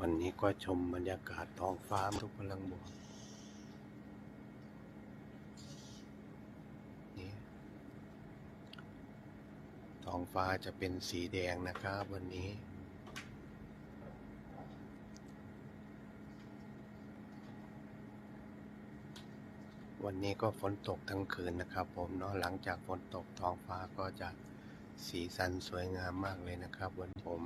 วันนี้ก็ชมบรรยากาศท้องฟ้าทุกพลังบวกนี่ท้องฟ้าจะเป็นสีแดงนะครับวันนี้ วันนี้ก็ฝนตกทั้งคืนนะครับ ผมเนาะหลังจากฝนตกท้องฟ้าก็จะสีสันสวยงามมากเลยนะครับวันผม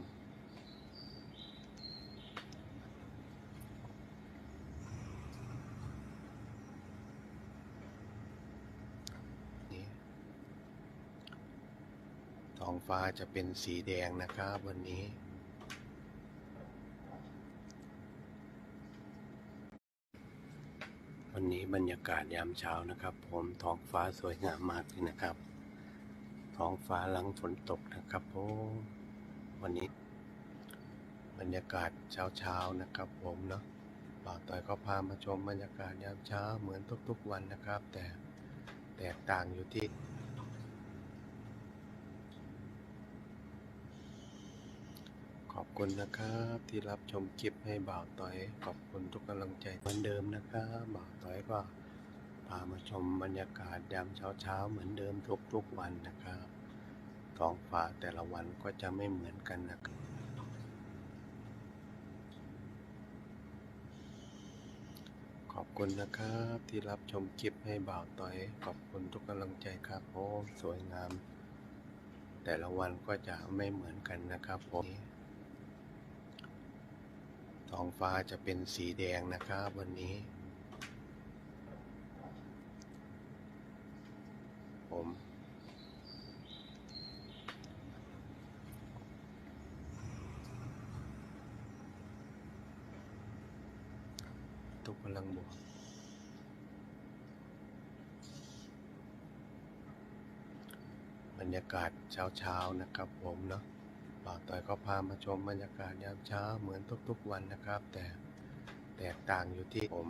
นี่ ท้องฟ้าจะเป็นสีแดงนะครับวันนี้ วันนี้บรรยากาศยามเช้านะครับ ผมท้องฟ้าสวยงามมากเลยนะครับ ท้องฟ้าหลังฝนตกนะครับผมวันนี้ บรรยากาศเช้าเช้านะครับ ผมเนาะบ่าวต่อยก็พามาชมบรรยากาศยามเช้าเหมือนทุกๆวันนะครับ แต่แตกต่างอยู่ที่ ข อบคุณนะครับที่รับชมคลิปให้บ่าวต้อย ขอบคุณทุกกำลังใจเหมือนเดิมนะครับบ่าวต้อยก็พามาชมบรรยากาศยามเช้าเช้าๆเหมือนเดิมทุกๆวันนะครับท้องฟ้าแต่ละวันก็จะไม่เหมือนกันนะครับขอบคุณนะครับที่รับชมคลิปให้บ่าวต้อย ขอบคุณทุกกำลังใจครับโอ้สวยงาม แต่ละวันก็จะไม่เหมือนกันนะครับผม ท้องฟ้าจะเป็นสีแดงนะครับวันนี้ ผมทุกพลังบวกบรรยากาศเช้าๆนะครับผมเนาะ บ่าวต่อยก็พามาชมบรรยากาศยามเช้าเหมือนทุกๆวันนะครับ แต่แตกต่างอยู่ที่ผม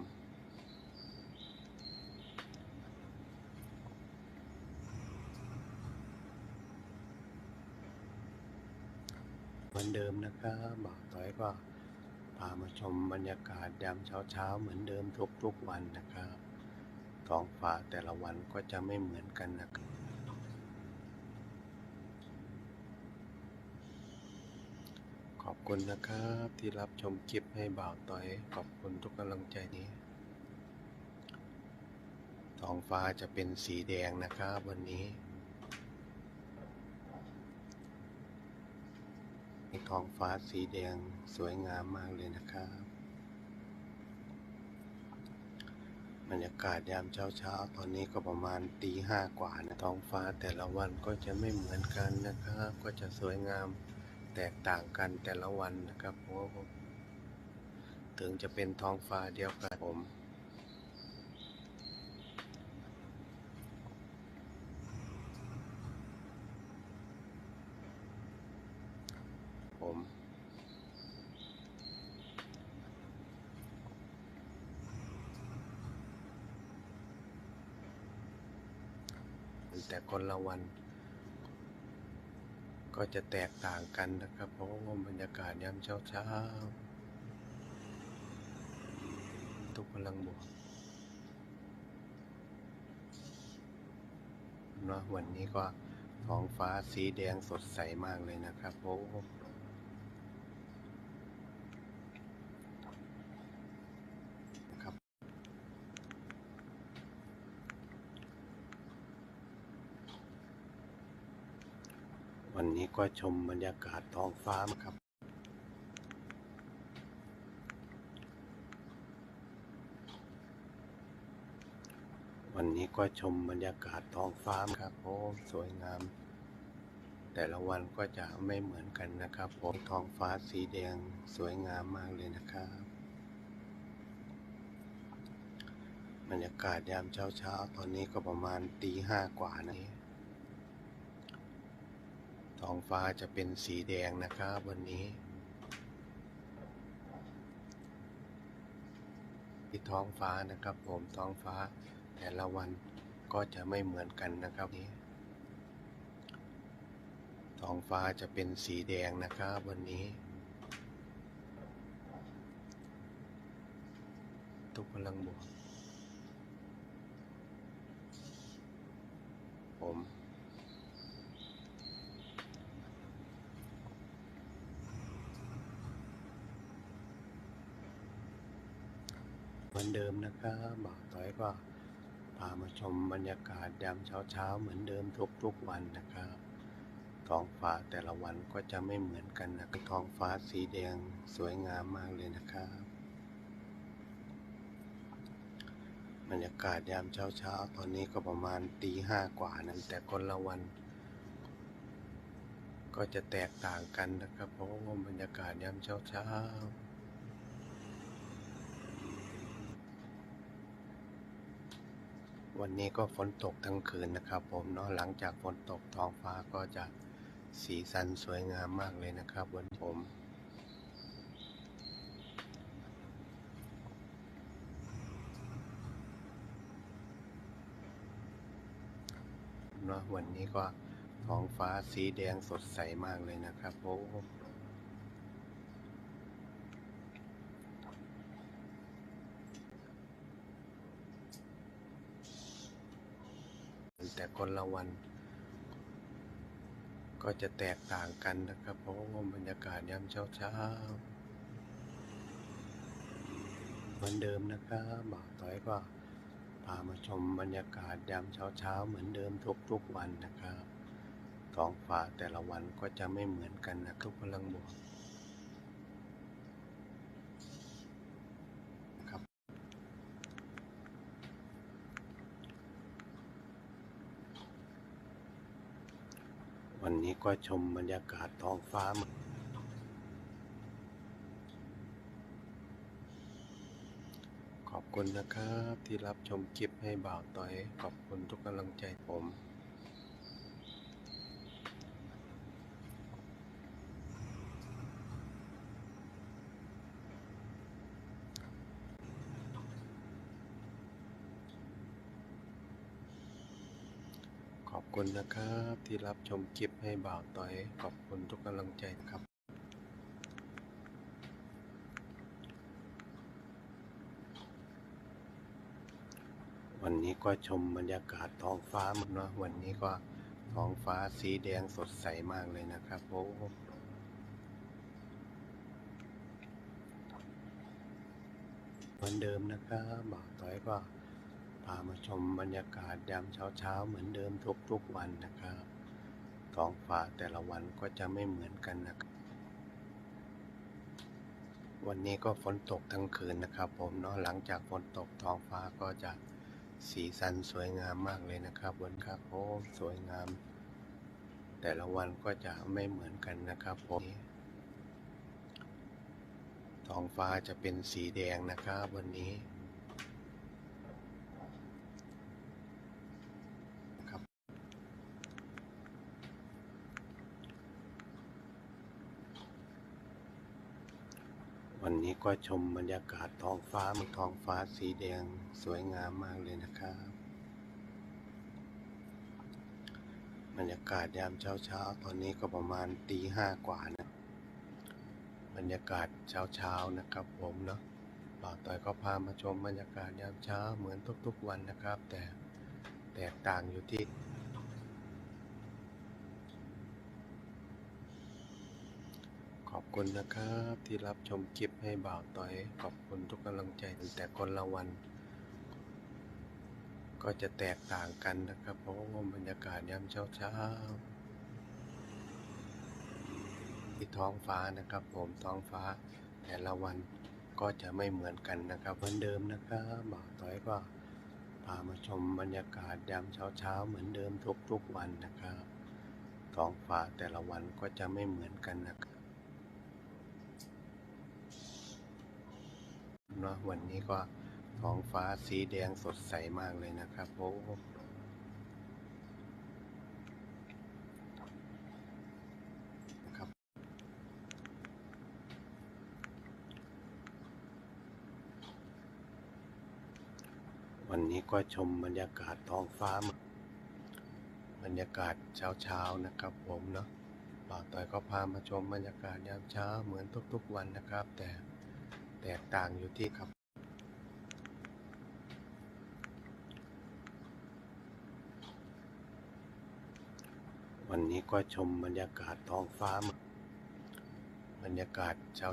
เหมือนเดิมนะครับบ่าวต่อยก็พามาชมบรรยากาศยามเช้าๆเหมือนเดิมทุกๆวันนะครับท้องฟ้าแต่ละวันก็จะไม่เหมือนกันนะครับ ขอบ คุณนะครับที่รับชมคลิปให้บ่าวต่อย ขอบคุณทุกกำลังใจนี้ ท้องฟ้าจะเป็นสีแดงนะครับวันนี้ท้องฟ้าสีแดงสวยงามมากเลยนะครับ บรรยากาศยามเช้าเช้าๆตอนนี้ก็ประมาณตีห้ากว่านะท้องฟ้าแต่ละวันก็จะไม่เหมือนกันนะครับ ก็จะสวยงาม แตกต่างกันแต่ละวันนะครับเพราะว่าผมถึงจะเป็นท้องฟ้าเดียวกันผม ผมแต่คนละวัน ก็จะแตกต่างกันนะครับ เพราะว่าบรรยากาศยามเช้าเช้าๆทุกพลังบวกเนาะวันนี้ก็ท้องฟ้าสีแดงสดใสมากเลยนะครับโอ้ครับ วันนี้ก็ชมบรรยากาศท้องฟ้าครับ วันนี้ก็ชมบรรยากาศท้องฟ้าครับโอ้สวยงาม แต่ละวันก็จะไม่เหมือนกันนะครับผมท้องฟ้าสีแดงสวยงามมากเลยนะครับ บรรยากาศยามเช้าๆ ตอนนี้ก็ประมาณตีห้ากว่านะ ท้องฟ้าจะเป็นสีแดงนะครับวันนี้ ที่ท้องฟ้านะครับผมท้องฟ้าแต่ละวันก็จะไม่เหมือนกันนะครับนี้ท้องฟ้าจะเป็นสีแดงนะครับวันนี้ ทุกพลังบวกผม เหมื อนเดิมนะครับบอกต้อยก็พามาชมบรรยากาศยามเช้าๆเหมือนเดิมทุกๆวันนะครับท้องฟ้าแต่ละวันก็จะไม่เหมือนกันนะท้องฟ้าสีแดงสวยงามมากเลยนะครับ บรรยากาศยามเช้าๆตอนนี้ก็ประมาณตีห้ากว่านั้นแต่คนละวัน ก็จะแตกต่างกันนะครับ เพราะว่าบรรยากาศยามเช้าๆ วันนี้ก็ฝนตกทั้งคืนนะครับ ผมเนาะหลังจากฝนตกท้องฟ้าก็จะสีสันสวยงามมากเลยนะครับวันผมเนาะวันนี้ก็ท้องฟ้าสีแดงสดใสมากเลยนะครับโอ้ แต่คนละวัน ก็จะแตกต่างกันนะครับ เพราะว่าบรรยากาศยามเช้าเช้าเหมือนเดิมนะครับบอกต่อยก็พามาชมบรรยากาศยามเช้าเช้าเหมือนเดิมทุกๆวันนะครับท้องฟ้าแต่ละวันก็จะไม่เหมือนกันนะทุกพลังบวกนะครับ วันนี้ก็ชมบรรยากาศท้องฟ้ามาขอบคุณนะครับที่รับชมคลิปให้บ่าวต่อย ขอบคุณทุกกำลังใจผม ข อบคุณนะครับที่รับชมคลิปให้บ่าวต้อยขอบคุณทุกกำลังใจครับวันนี้ก็ชมบรรยากาศท้องฟ้ามันเนาะวันนี้ก็ท้องฟ้าสีแดงสดใสมากเลยนะครับโอ้เหมือนเดิมนะครับบ่าวต้อยก็ พามาชมบรรยากาศยามเช้าๆเหมือนเดิมทุกๆวันนะครับท้องฟ้าแต่ละวันก็จะไม่เหมือนกันนะครับวันนี้ก็ฝนตกทั้งคืนนะครับ ผมเนาะหลังจากฝนตกท้องฟ้าก็จะสีสันสวยงามมากเลยนะครับวันครับโอ้สวยงาม แต่ละวันก็จะไม่เหมือนกันนะครับผมท้องฟ้าจะเป็นสีแดงนะครับวันนี้นะครับ วันนี้ก็ชมบรรยากาศท้องฟ้ามันท้องฟ้าสีแดงสวยงามมากเลยนะครับ บรรยากาศยามเช้าเช้าตอนนี้ก็ประมาณตีห้ากว่านะ บรรยากาศเช้าเช้านะครับผมเนาะบ่าวต่อยก็พามาชมบรรยากาศยามเช้าเหมือนทุกๆวันนะครับ แต่แตกต่างอยู่ที่ ข อบคุณนะครับที่รับชมคลิปให้บ่าวต่อย ขอบคุณทุกกำลังใจแต่คนละวัน ก็จะแตกต่างกันนะครับ เพราะว่าบรรยากาศยามเช้าเช้าที่ท้องฟ้านะครับ ผมท้องฟ้า แต่ละวันก็จะไม่เหมือนกันนะครับเหมือนเดิมนะครับบ่าวต้อยก็พามาชมบรรยากาศยามเช้าเช้าเหมือนเดิมทุกๆวันนะครับท้องฟ้าแต่ละวันก็จะไม่เหมือนกันนะครับ เนาะวันนี้ก็ท้องฟ้าสีแดงสดใสมากเลยนะครับโอ้วันนี้ก็ชมบรรยากาศท้องฟ้า บรรยากาศเช้าเช้าๆนะครับผมเนาะบ่าวต่อยก็พามาชมบรรยากาศยามเช้าเหมือนทุกๆวันนะครับ แต่ แตกต่างอยู่ที่ครับวันนี้ก็ชมบรรยากาศท้องฟ้า บรรยากาศเช้า